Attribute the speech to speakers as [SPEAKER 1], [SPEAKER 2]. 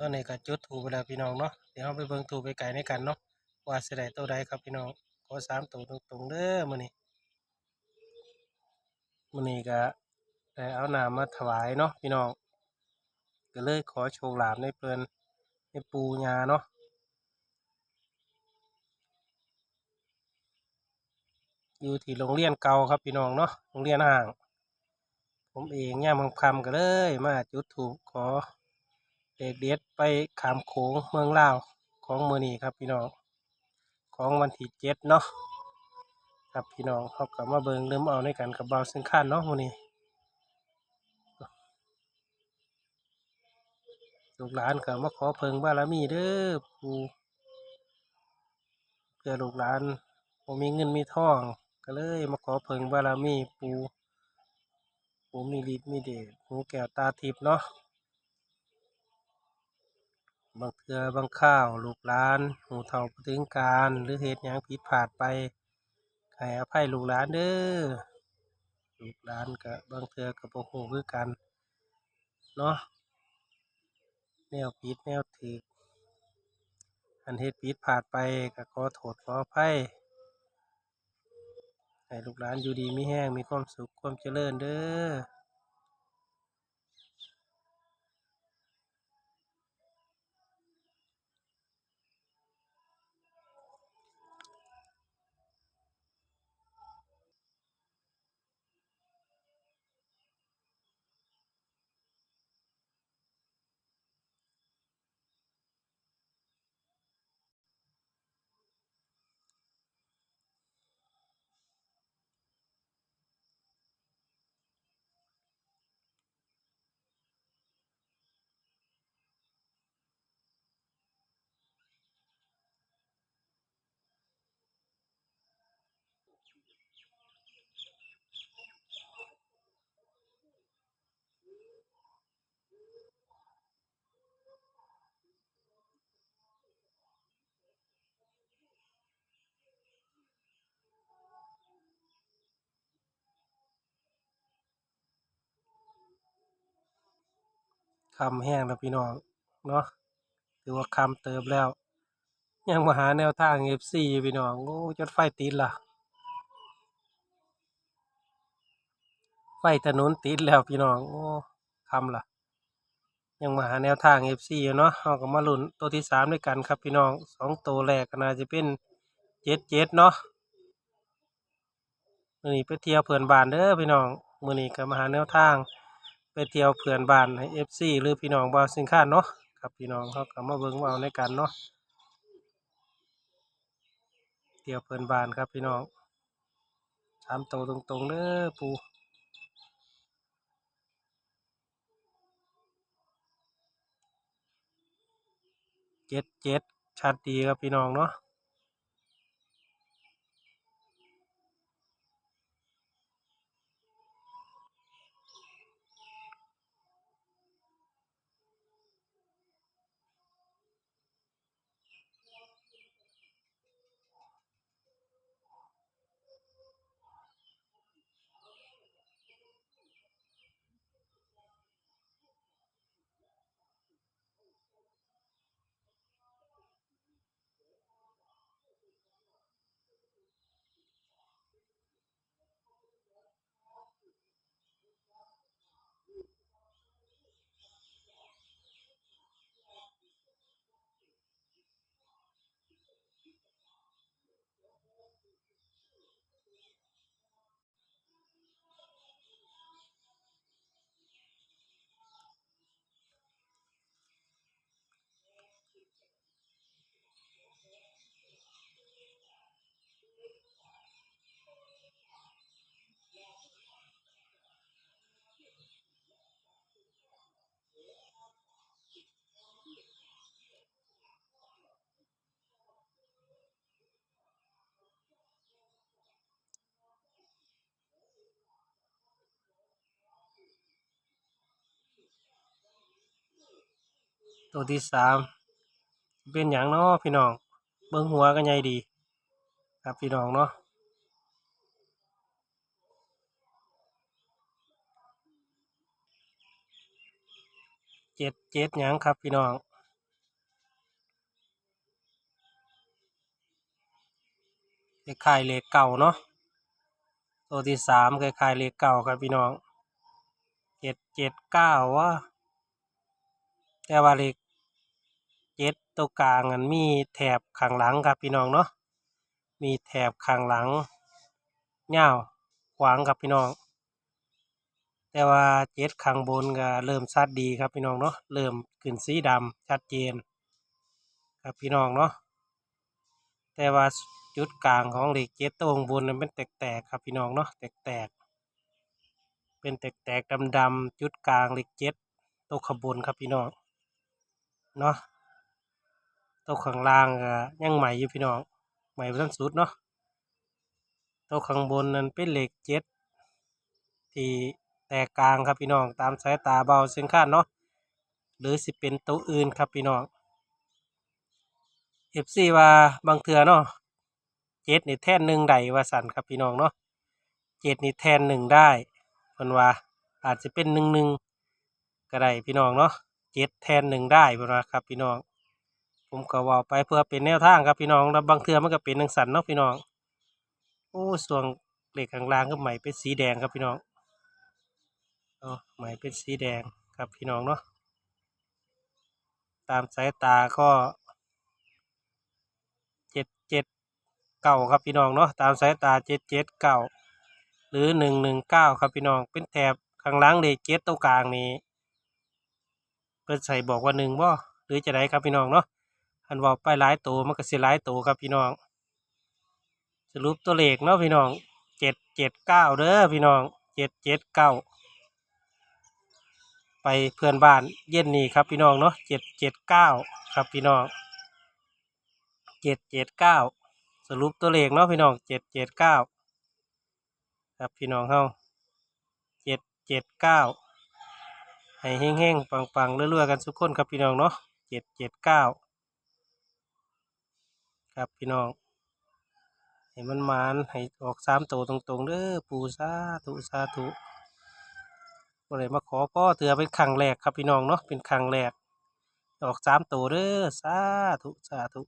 [SPEAKER 1] ตอนนี้ก็จุดถูไปแล้วพี่น้องเนาะเดี๋ยวเราไปเบิ่งถูไปไก่ในกันเนาะว่าสิได้ตัวใดครับพี่น้องขอสามตัวตรงๆเด้อมื้อนี้มื้อนี้ก็ได้เอาน้ำมาถวายเนาะพี่น้องก็เลยขอโชคลาภในเพิ่นในปูญาเนาะอยู่ที่โรงเรียนเก่าครับพี่น้องเนาะโรงเรียนห่าง ผมเองย่ามคำๆก็เลย มาจุดถูกขอ เด็กเด็ดไปขามโขงเมืองลาวของเมือนี้ครับพี่น้องของวันที่เจ็ดเนาะครับพี่น้องเขากลับมาเบิงเริ่มเอาในกันกับเบาซึ่งขั้นเนาะมือนี้ลูกหลานก็มาขอเพิงบารมีเด้อปูเพื่อลูกหลานผมมีเงินมีทอง ก็เลยมาขอเพิงบารมีปูปูมีฤทธิ์มีเดชหูแก้วตาทิพย์เนาะ บางเทือบางข้าวลูกหลานหูเฒ่าถึงการหรือเหตุหยังผิดพลาดไปให้อภัยลูกหลานเด้อลูกหลานก็บบางเทือก็บ่ฮู้คือกันเนาะแนวผิดแนวถูกอันเฮ็ดผิดพลาดไปก็ขอโทษขออภัยให้ลูกหลานอยู่ดีมีแรงมีความสุขความเจริญเด้อ คำแห้งแล้วพี่น้องเนาะถือว่าคำเติบแล้ว ยังมาหาแนวทาง FC อยู่พี่น้องโอ้จนไฟติดล่ะไฟถนนติดแล้วพี่น้องโอ้คำล่ะยังมาหาแนวทาง FC อยู่เนาะเราก็มาลุ้นตัวที่สามด้วยกันครับพี่น้องสองตัวแรกก็น่าจะเป็นเจ็ดเจ็ดเนาะมื้อนี้ไปเที่ยวเพื่อนบ้านเด้อพี่น้องมื้อนี้ก็มาหาแนวทาง เที่ยวเพื่อนบ้านให้ FC หรือพี่น้องบ่าวสินค้าเนาะครับพี่น้องเขาก็มาเบิ่งว่าเอาในกันเนาะเที่ยวเพื่อนบ้านครับพี่น้องสามตัวตรงๆเด้อปูเจ็ดเจ็ดชัดดีครับพี่น้องเนาะ ตัวที่สามเป็นอย่างเนาะพี่น้องเบิ้งหัวกันใหญ่ดี ครับพี่น้องเนาะเจ็ดเจ็ดอย่างครับพี่น้องคล้ายเหล็กเก่าเนาะตัวที่สามคล้ายเหล็กเก่าครับพี่น้องเจ็ดเจ็ดเก้าว่า แต่ว่าเลขเจ็ดตัวกลางอันมีแถบข้างหลังครับพี่น้องเนาะมีแถบข้างหลังเงาวขวางครับพี่น้อง แต่ว่าเจ็ดข้างบนก็เริ่มชัดดีครับพี่น้องเนาะเริ่มขึ้นสีดำชัดเจน ครับพี่น้องเนาะแต่ว่าจุดกลางของเหล็กเจ็ดตัวข้างบนนั้นเป็นแตกๆครับพี่น้องเนาะแตกๆเป็นแตกๆดำๆจุดกลางเหล็กเจ็ดตัวขางบนครับพี่น้อง เนาะตัวข้างล่างก็ยังใหม่อยู่พี่น้องใหม่ทันสุดเนาะตัวข้างบนนั้นเป็นเหล็กเจ็ดที่แตกกลางครับพี่น้องตามสายตาเบาเส้นคาดเนาะหรือสิเป็นตัวอื่นครับพี่น้องเอฟซีว่าบางเทือเนาะเจ็ดนี่แทนหนึ่งได้ว่าสันครับพี่น้องเนาะเจ็ดนี่แทนหนึ่งได้เพิ่นว่าอาจจะเป็นหนึ่งหนึ่งก็ได้พี่น้องเนาะ เจ็ดแทนหนึ่งได้เพิ่นว่าครับพี่น้อง ผมก็ว่าไปเพื่อเป็นแนวทางครับพี่น้องแล้วบางเทือมันก็เป็นหนังสันเนาะพี่น้องโอ้ส่วนเหล็กข้างล่างก็ใหม่เป็นสีแดงครับพี่น้องเนาใหม่เป็นสีแดงครับพี่น้องเนาะตามสายตาก็เจ็ดเจ็ดเก้าครับพี่น้องเนาะตามสายตาเจ็ดเจ็ดเก้าหรือหนึ่งหนึ่งเก้าครับพี่น้องเป็นแถบข้างล่างเลขเจ็ดตรงกลางนี้ เพิ่นใส่บอกว่าหนึ่งบ่หรือจะได้ครับพี่น้องเนาะอันบอกไปหลายตัวมันก็เสิหลายตัวครับพี่น้อง สรุปตัวเลขเนาะพี่น้องเจ็ดเจ็ดเก้าเด้อพี่น้องเจ็ดเจ็ดเก้าไปเพื่อนบ้านเย็นนี้ครับพี่น้องเนาะเจ็ดเจ็ดเก้าครับพี่น้องเจ็ดเจ็ดเก้าสรุปตัวเลขเนาะพี่น้องเจ็ดเจ็ดเก้าครับพี่น้องเฮาเจ็ดเจ็ดเก้า ให้เฮงๆปังๆเรื่อยๆกันทุกคนครับพี่น้องเนาะเจ็ดเจ็ดเก้าครับพี่น้องให้มันมานให้ออกสามตัวตรงๆเด้อปู่สาธุสาธุก็เลยมาขอพ่อเถือเป็นคังแรกครับพี่น้องเนาะเป็นคังแรกออกสามตัวเด้อสาธุสาธุ